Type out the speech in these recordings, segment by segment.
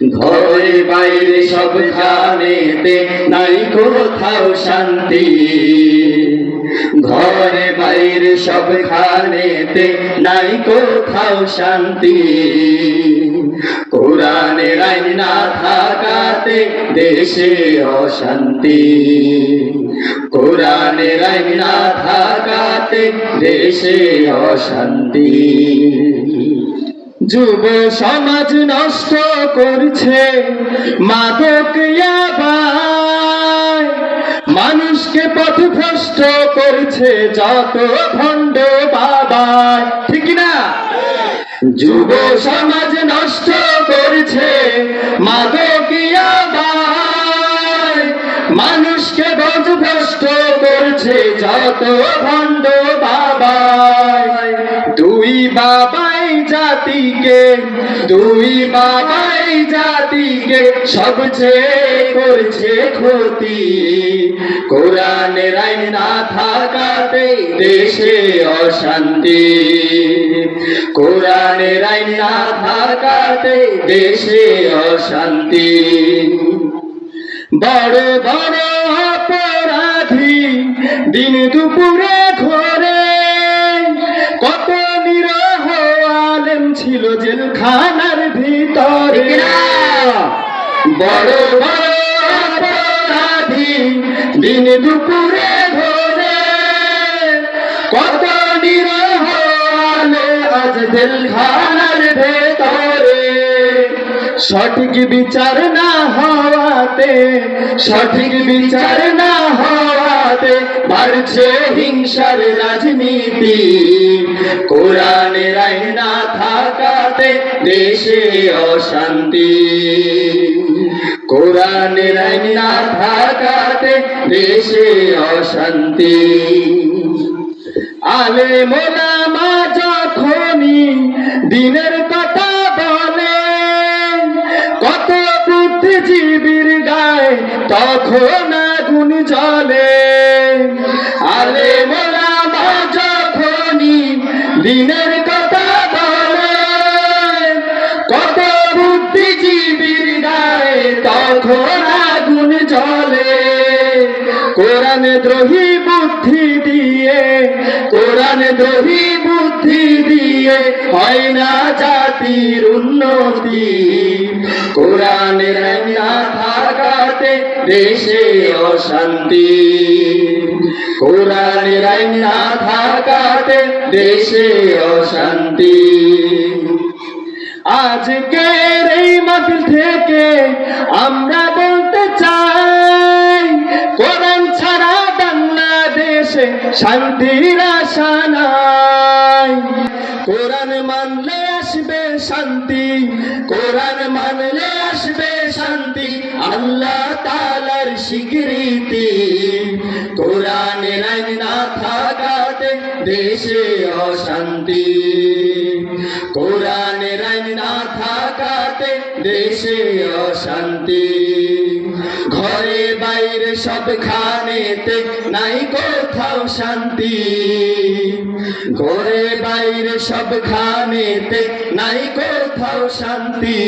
ঘরে বাইরে সব খানেতে নাই কোথাও শান্তি। ঘরে বাইরে সব খানেতে নাই কোথাও শান্তি। কোরআনের আইন না থাকাতে দেশে অশান্তি। কোরআনের আইন না থাকাতে দেশে অশান্তি। যুব সমাজ নষ্ট করছে মাদক। মানুষকে পথভ্রষ্ট করছে যত ভণ্ড বাবায় ঠিক না যুব সমাজ নষ্ট করছে মাদক। মানুষকে পথভ্রষ্ট করছে যত ভণ্ড বাবায় দুই বাবাই জাতিকে, দুই বাবাই জাতিকে সবচেয়ে করছে ক্ষতি। কোরআনের আইন না থাকাতে দেশে অশান্তি। কোরআনের আইন না থাকাতে দেশে অশান্তি। বড় বড় অপরাধী, দিন দুপুরে ছিল জেলখানার ভিতরে। বড় বড় অপরাধী দিন দুপুরে ঘরে কত নিরহ আজ জেলখানার ভেতরে। সঠিক বিচার না হওয়াতে সঠিক বিচার না হওয়াতে বাড়ছে হিংসার রাজনীতি। কোরআনের না থাকাতে দেশে অশান্তি। কোরআনের না থাকাতে দেশে অশান্তি। আলে মোলামা যখনই দিনের কথা বলে, কত বুদ্ধিজীবীর গায়ে তখন আগুন জ্বলে। আলে মোলামা যখনই দিনের কথা বলে। কত বুদ্ধিজীবীর গায়ে তখন আগুন জ্বলে। কোরআন দ্রোহী বুদ্ধি দিয়ে কোরআন দ্রোহী বুদ্ধি দিয়ে, হয় না জাতির উন্নতি। কোরআনের আইন না থাকাতে দেশে অশান্তি। কোরআনের আইন না থাকাতে দেশে অশান্তি। আজকের এই মাহফিল থেকে আমরা বাংলাদেশে শান্তির আশা নাই। কোরআন মানলে আসবে শান্তি, কোরআন মানলে আসবে শান্তি, আল্লাহ তালার স্বীকৃতি। কোরআনের আইন না থাকাতে দেশে অশান্তি। কোরআনের আইন না থাকাতে দেশে অশান্তি। ঘরে বাইরে সব খানেতে নাই কোথাও শান্তি। ঘরে বাইরে সব খানেতে নাই কোথাও শান্তি।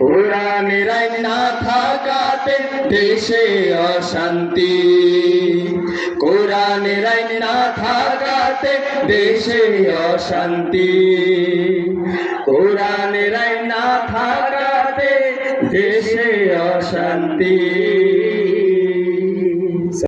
কোরআনের আইন না থাকাতে দেশে অশান্তি। কোরআনের আইন না থাকাতে দেশে অশান্তি। কোরআনের না থাকাতে দেশে অশান্তি।